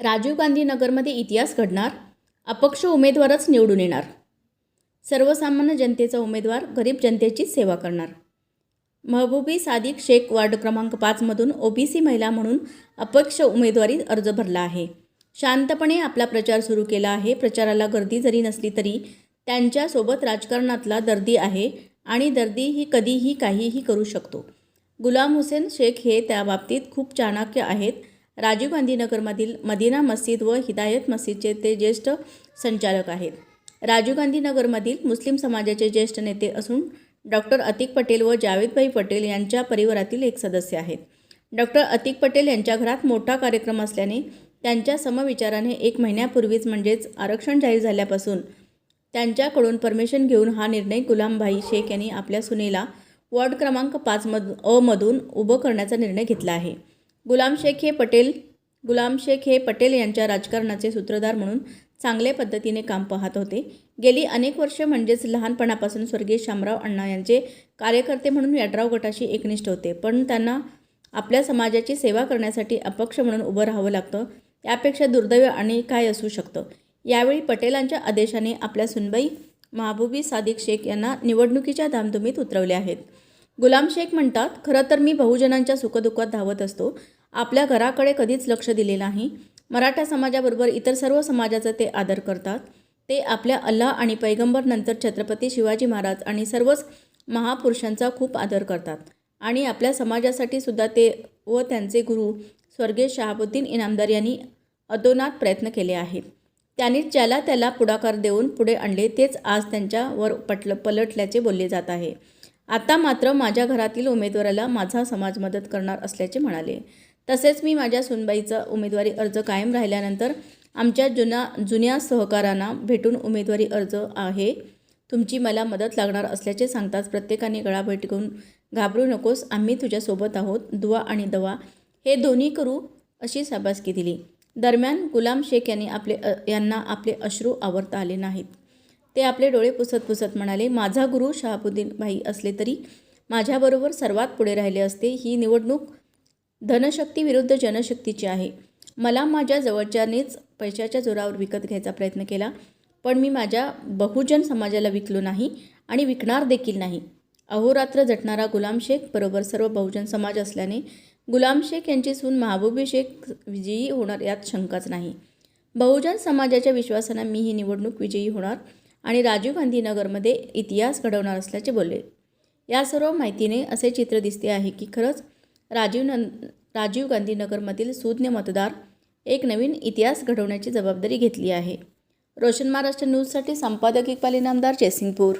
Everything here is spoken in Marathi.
राजीव गांधी नगरमध्ये इतिहास घडणार अपक्ष उमेदवारच निवडून येणार. सर्वसामान्य जनतेचा उमेदवार गरीब जनतेची सेवा करणार. महबूबी सादिक शेख वार्ड क्रमांक पाचमधून ओबीसी महिला म्हणून अपक्ष उमेदवारी अर्ज भरला आहे. शांतपणे आपला प्रचार सुरू केला आहे. प्रचाराला गर्दी जरी नसली तरी त्यांच्यासोबत राजकारणातला दर्दी आहे आणि दर्दी ही कधीही काहीही करू शकतो. गुलाम हुसेन शेख हे त्या बाबतीत खूप चाणक्य आहेत. राजीव गांधी नगरमधील मदिना मस्जिद व हिदायत मस्जिदचे ते ज्येष्ठ संचालक आहेत. राजीव गांधी नगरमधील मुस्लिम समाजाचे ज्येष्ठ नेते असून डॉक्टर अतिक पटेल व जावेदभाई पटेल यांच्या परिवारातील एक सदस्य आहेत. डॉक्टर अतिक पटेल यांच्या घरात मोठा कार्यक्रम असल्याने त्यांच्या समविचाराने एक महिन्यापूर्वीच म्हणजेच आरक्षण जाहीर झाल्यापासून त्यांच्याकडून परमिशन घेऊन हा निर्णय गुलामभाई शेख यांनी आपल्या सुनेला वॉर्ड क्रमांक पाचमध अमधून उभं करण्याचा निर्णय घेतला आहे. गुलाम शेख हे पटेल गुलाम शेख हे पटेल यांच्या राजकारणाचे सूत्रधार म्हणून चांगल्या पद्धतीने काम पाहत होते. गेली अनेक वर्षे म्हणजेच लहानपणापासून स्वर्गीय शामराव अण्णा यांचे कार्यकर्ते म्हणून यड्राव गटाशी एकनिष्ठ होते. पण त्यांना आपल्या समाजाची सेवा करण्यासाठी अपक्ष म्हणून उभं राहावं लागतं यापेक्षा दुर्दैव आणि काय असू शकतं? यावेळी पटेलांच्या आदेशाने आपल्या सुनबाई महाबुबी सादिक शेख यांना निवडणुकीच्या धामधुमीत उतरवले आहेत. गुलाम शेख म्हणतात खरं तर मी बहुजनांच्या सुखदुःखात धावत असतो. आपल्या घराकडे कधीच लक्ष दिले नाही. मराठा समाजाबरोबर इतर सर्व समाजाचा ते आदर करतात. ते आपल्या अल्लाह आणि पैगंबर नंतर छत्रपती शिवाजी महाराज आणि सर्वच महापुरुषांचा खूप आदर करतात. आणि आपल्या समाजासाठी सुद्धा ते व त्यांचे गुरु स्वर्गीय शहाबुद्दीन इनामदार यांनी अदोनात प्रयत्न केले आहेत. त्यांनी ज्याला त्याला पुढाकार देऊन पुढे आणले तेच आज त्यांच्यावर पटल पलटल्याचे बोलले जात आहे. आता मात्र माझ्या घरातील उमेदवाराला माझा समाज मदत करणार असल्याचे म्हणाले. तसेच मी माझ्या सुनबाईचा उमेदवारी अर्ज कायम राहिल्यानंतर आमच्या जुन्या जुन्या सहकारांना भेटून उमेदवारी अर्ज आहे. तुमची मला मदत लागणार असल्याचे सांगताच प्रत्येकाने गळाभेट घेऊन घाबरू नकोस आम्ही तुझ्यासोबत आहोत दुवा आणि दवा. हे दोन्ही करू अशी शाबासकी दिली. दरम्यान गुलाम शेख यांनी आपले यांना आपले अश्रू आवरता आले नाहीत. ते आपले डोळे पुसत पुसत म्हणाले माझा गुरु शहाबुद्दीन भाई असले तरी माझ्याबरोबर सर्वात पुढे राहिले असते. ही निवडणूक धनशक्ती विरुद्ध जनशक्तीची आहे. मला माझ्या जवळच्यानेच पैशाच्या जोरावर विकत घ्यायचा प्रयत्न केला पण मी माझ्या बहुजन समाजाला विकलो नाही आणि विकणार देखील नाही. अहोरात्र झटणारा गुलाम शेख बरोबर सर्व बहुजन समाज असल्याने गुलाम शेख यांची सून महबूबी शेख विजयी होणार यात शंकाच नाही. बहुजन समाजाच्या विश्वासानं मी ही निवडणूक विजयी होणार आणि राजीव गांधी नगरमध्ये इतिहास घडवणार असल्याचे बोलले. या सर्व माहितीने असे चित्र दिसते आहे की खरंच राजीव नं राजीव गांधीनगरमधील सुज्ञ मतदार एक नवीन इतिहास घडवण्याची जबाबदारी घेतली आहे. रोशन महाराष्ट्र न्यूजसाठी संपादक इक्बाल इनामदार जयसिंगपूर.